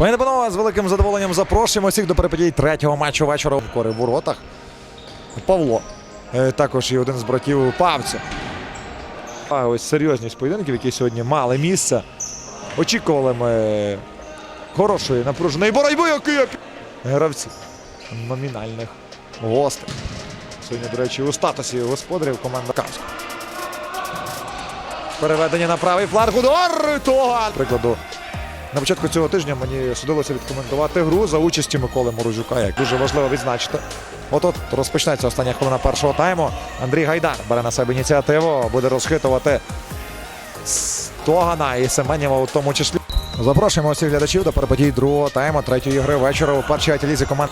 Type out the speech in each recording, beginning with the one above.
Пані панове, з великим задоволенням запрошуємо всіх до переподій третього матчу вечора в кори в воротах. Павло. Е, Також і один з братів Павця. А ось серйозність поєдинків, які сьогодні мали місце. Очікували ми хорошої напруженої боротьби, які як гравці номінальних гостей. Сьогодні, до речі, у статусі господарів команда Кавська. Переведення на правий фланг. Удар! Тоган! Прикладу. На початку цього тижня мені судилося відкоментувати гру за участі Миколи Морозюка, як дуже важливо відзначити. От-от розпочнеться остання хвилина першого тайму. Андрій Гайдар бере на себе ініціативу, буде розхитувати Тогана і Семенєва у тому числі. Запрошуємо усіх глядачів до переподій другого тайму третьої гри вечора у першій атілізі команд.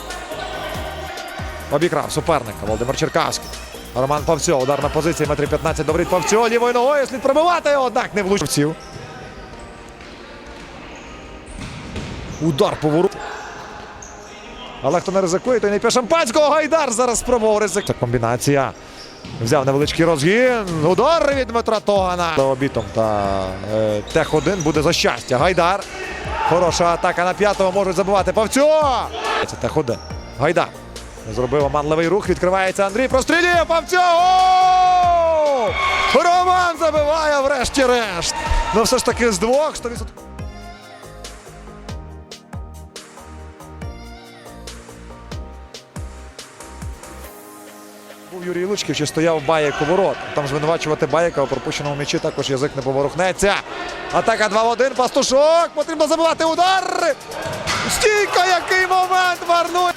Обікрав суперника Володимир Черкаський. Роман Павцьо, удар на позиції метрі 15 до воріт Павцьо. Лівою ногою слід пробивати, однак не влучив. Удар по вору. Але хто не ризикує, той не п'є шампанського. Гайдар зараз спробував ризик. Це комбінація. Взяв невеличкий розгін. Удар від Дмитра Тогана. За обітом та е, тех 1 буде за щастя. Гайдар. Хороша атака на п'ятого. Можуть забивати Павцьо. Це тех 1. Гайдар. Зробив оманливий рух. Відкривається Андрій. Прострілює Павцьо. О! Роман забиває врешті-решт. Ну все ж таки з двох 100%. Був Юрій Лучків, чи стояв Баєк у ворот. Там звинувачувати Баєка у пропущеному м'ячі також язик не поворухнеться. Атака 2 в 1. Пастушок. Потрібно забивати удар. Стійка, який момент Варнує.